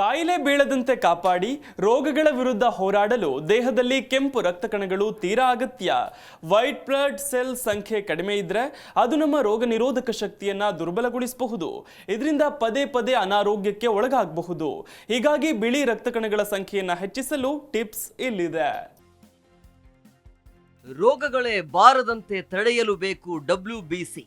ಕಾಯಿಲೆ ಬೀಳದಂತೆ ಕಾಪಾಡಿ ರೋಗಗಳ ವಿರುದ್ಧ ಹೋರಾಡಲು ದೇಹದಲ್ಲಿ ಕೆಂಪು ರಕ್ತ ಕಣಗಳು ತೀರಾ ಅಗತ್ಯ. ವೈಟ್ ಬ್ಲಡ್ ಸೆಲ್ ಸಂಖ್ಯೆ ಕಡಿಮೆ ಇದ್ರೆ ಅದು ನಮ್ಮ ರೋಗ ನಿರೋಧಕ ಶಕ್ತಿಯನ್ನ ದುರ್ಬಲಗೊಳಿಸಬಹುದು. ಇದರಿಂದ ಪದೇ ಪದೇ ಅನಾರೋಗ್ಯಕ್ಕೆ ಒಳಗಾಗಬಹುದು. ಹೀಗಾಗಿ ಬಿಳಿ ರಕ್ತ ಕಣಗಳ ಸಂಖ್ಯೆಯನ್ನು ಹೆಚ್ಚಿಸಲು ಟಿಪ್ಸ್ ಇಲ್ಲಿದೆ. ರೋಗಗಳೇ ಬಾರದಂತೆ ತಡೆಯಲು ಬೇಕು ಡಬ್ಲ್ಯೂ ಬಿ ಸಿ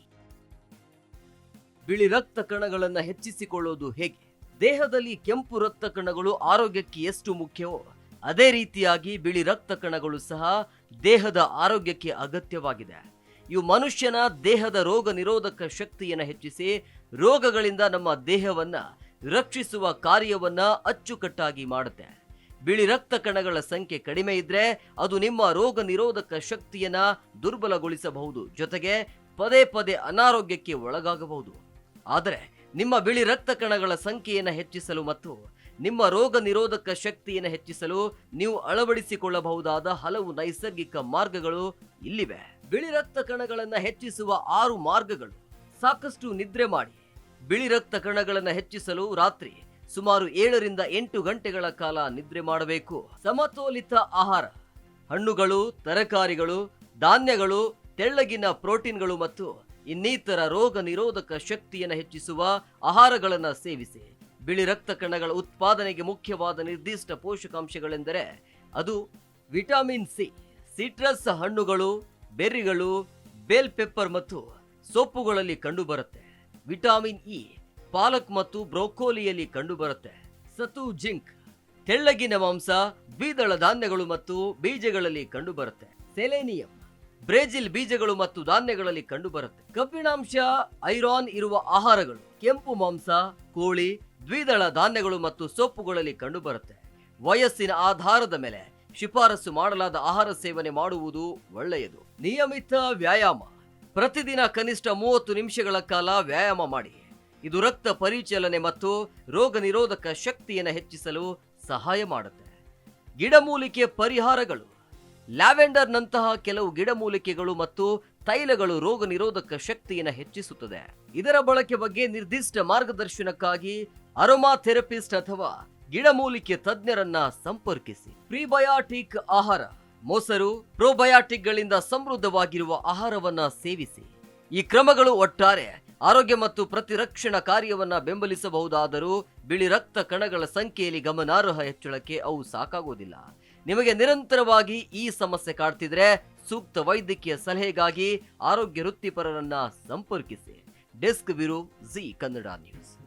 ಬಿಳಿ ರಕ್ತ ಕಣಗಳನ್ನು ಹೆಚ್ಚಿಸಿಕೊಳ್ಳೋದು ಹೇಗೆ? ದೇಹದಲ್ಲಿ ಕೆಂಪು ರಕ್ತ ಕಣಗಳು ಆರೋಗ್ಯಕ್ಕೆ ಎಷ್ಟು ಮುಖ್ಯವೋ ಅದೇ ರೀತಿಯಾಗಿ ಬಿಳಿ ರಕ್ತ ಕಣಗಳು ಸಹ ದೇಹದ ಆರೋಗ್ಯಕ್ಕೆ ಅಗತ್ಯವಾಗಿದೆ. ಇವು ಮನುಷ್ಯನ ದೇಹದ ರೋಗ ನಿರೋಧಕ ಶಕ್ತಿಯನ್ನು ಹೆಚ್ಚಿಸಿ ರೋಗಗಳಿಂದ ನಮ್ಮ ದೇಹವನ್ನು ರಕ್ಷಿಸುವ ಕಾರ್ಯವನ್ನ ಅಚ್ಚುಕಟ್ಟಾಗಿ ಮಾಡುತ್ತೆ. ಬಿಳಿ ರಕ್ತ ಕಣಗಳ ಸಂಖ್ಯೆ ಕಡಿಮೆ ಇದ್ರೆ ಅದು ನಿಮ್ಮ ರೋಗ ನಿರೋಧಕ ಶಕ್ತಿಯನ್ನ ದುರ್ಬಲಗೊಳಿಸಬಹುದು. ಜೊತೆಗೆ ಪದೇ ಪದೇ ಅನಾರೋಗ್ಯಕ್ಕೆ ಒಳಗಾಗಬಹುದು. ಆದರೆ ನಿಮ್ಮ ಬಿಳಿ ರಕ್ತ ಕಣಗಳ ಸಂಖ್ಯೆಯನ್ನು ಹೆಚ್ಚಿಸಲು ಮತ್ತು ನಿಮ್ಮ ರೋಗ ನಿರೋಧಕ ಶಕ್ತಿಯನ್ನು ಹೆಚ್ಚಿಸಲು ನೀವು ಅಳವಡಿಸಿಕೊಳ್ಳಬಹುದಾದ ಹಲವು ನೈಸರ್ಗಿಕ ಮಾರ್ಗಗಳು ಇಲ್ಲಿವೆ. ಬಿಳಿ ರಕ್ತ ಕಣಗಳನ್ನು ಹೆಚ್ಚಿಸುವ ಆರು ಮಾರ್ಗಗಳು. ಸಾಕಷ್ಟು ನಿದ್ರೆ ಮಾಡಿ. ಬಿಳಿ ರಕ್ತ ಕಣಗಳನ್ನು ಹೆಚ್ಚಿಸಲು ರಾತ್ರಿ ಸುಮಾರು ಏಳರಿಂದ ಎಂಟು ಗಂಟೆಗಳ ಕಾಲ ನಿದ್ರೆ ಮಾಡಬೇಕು. ಸಮತೋಲಿತ ಆಹಾರ. ಹಣ್ಣುಗಳು, ತರಕಾರಿಗಳು, ಧಾನ್ಯಗಳು, ತೆಳ್ಳಗಿನ ಪ್ರೋಟೀನ್ಗಳು ಮತ್ತು ಇನ್ನಿತರ ರೋಗ ನಿರೋಧಕ ಶಕ್ತಿಯನ್ನು ಹೆಚ್ಚಿಸುವ ಆಹಾರಗಳನ್ನು ಸೇವಿಸಿ. ಬಿಳಿ ರಕ್ತ ಕಣಗಳ ಉತ್ಪಾದನೆಗೆ ಮುಖ್ಯವಾದ ನಿರ್ದಿಷ್ಟ ಪೋಷಕಾಂಶಗಳೆಂದರೆ ಅದು ವಿಟಮಿನ್ ಸಿ, ಸಿಟ್ರಸ್ ಹಣ್ಣುಗಳು, ಬೆರ್ರಿಗಳು, ಬೇಲ್ ಪೆಪ್ಪರ್ ಮತ್ತು ಸೊಪ್ಪುಗಳಲ್ಲಿ ಕಂಡುಬರುತ್ತೆ. ವಿಟಮಿನ್ ಇ, ಪಾಲಕ್ ಮತ್ತು ಬ್ರೋಕೋಲಿಯಲ್ಲಿ ಕಂಡುಬರುತ್ತೆ. ಸತು ಜಿಂಕ್, ತೆಳ್ಳಗಿನ ಮಾಂಸ, ದ್ವಿದಳ ಧಾನ್ಯಗಳು ಮತ್ತು ಬೀಜಗಳಲ್ಲಿ ಕಂಡುಬರುತ್ತೆ. ಸೆಲೆನಿಯಂ ಬ್ರೆಜಿಲ್ ಬೀಜಗಳು ಮತ್ತು ಧಾನ್ಯಗಳಲ್ಲಿ ಕಂಡುಬರುತ್ತೆ. ಕಬ್ಬಿಣಾಂಶ, ಐರಾನ್ ಇರುವ ಆಹಾರಗಳು, ಕೆಂಪು ಮಾಂಸ, ಕೋಳಿ, ದ್ವಿದಳ ಧಾನ್ಯಗಳು ಮತ್ತು ಸೊಪ್ಪುಗಳಲ್ಲಿ ಕಂಡುಬರುತ್ತೆ. ವಯಸ್ಸಿನ ಆಧಾರದ ಮೇಲೆ ಶಿಫಾರಸು ಮಾಡಲಾದ ಆಹಾರ ಸೇವನೆ ಮಾಡುವುದು ಒಳ್ಳೆಯದು. ನಿಯಮಿತ ವ್ಯಾಯಾಮ. ಪ್ರತಿದಿನ ಕನಿಷ್ಠ ಮೂವತ್ತು ನಿಮಿಷಗಳ ಕಾಲ ವ್ಯಾಯಾಮ ಮಾಡಿ. ಇದು ರಕ್ತ ಪರಿಚಲನೆ ಮತ್ತು ರೋಗ ನಿರೋಧಕ ಶಕ್ತಿಯನ್ನು ಹೆಚ್ಚಿಸಲು ಸಹಾಯ ಮಾಡುತ್ತೆ. ಗಿಡಮೂಲಿಕೆ ಪರಿಹಾರಗಳು. ಲ್ಯಾವೆಂಡರ್ನಂತಹ ಕೆಲವು ಗಿಡಮೂಲಿಕೆಗಳು ಮತ್ತು ತೈಲಗಳು ರೋಗ ನಿರೋಧಕ ಶಕ್ತಿಯನ್ನು ಹೆಚ್ಚಿಸುತ್ತದೆ. ಇದರ ಬಳಕೆ ಬಗ್ಗೆ ನಿರ್ದಿಷ್ಟ ಮಾರ್ಗದರ್ಶನಕ್ಕಾಗಿ ಅರೋಮಾ ಥೆರಪಿಸ್ಟ್ ಅಥವಾ ಗಿಡಮೂಲಿಕೆ ತಜ್ಞರನ್ನ ಸಂಪರ್ಕಿಸಿ. ಪ್ರಿಬಯಾಟಿಕ್ ಆಹಾರ, ಮೊಸರು, ಪ್ರೋಬಯಾಟಿಕ್ಗಳಿಂದ ಸಮೃದ್ಧವಾಗಿರುವ ಆಹಾರವನ್ನ ಸೇವಿಸಿ. ಈ ಕ್ರಮಗಳು ಒಟ್ಟಾರೆ ಆರೋಗ್ಯ ಮತ್ತು ಪ್ರತಿರಕ್ಷಣಾ ಕಾರ್ಯವನ್ನ ಬೆಂಬಲಿಸಬಹುದಾದರೂ ಬಿಳಿ ರಕ್ತ ಕಣಗಳ ಸಂಖ್ಯೆಯಲ್ಲಿ ಗಮನಾರ್ಹ ಹೆಚ್ಚಳಕ್ಕೆ ಅವು ಸಾಕಾಗುವುದಿಲ್ಲ ನಿಮಗೆ ನಿರಂತರವಾಗಿ ಈ ಸಮಸ್ಯೆ ಕಾಡ್ತಿದ್ರೆ ಸೂಕ್ತ ವೈದ್ಯಕೀಯ ಸಲಹೆಗಾಗಿ ಆರೋಗ್ಯ ವೃತ್ತಿಪರರನ್ನ ಸಂಪರ್ಕಿಸಿ. Desk bureau Zee Kannada news.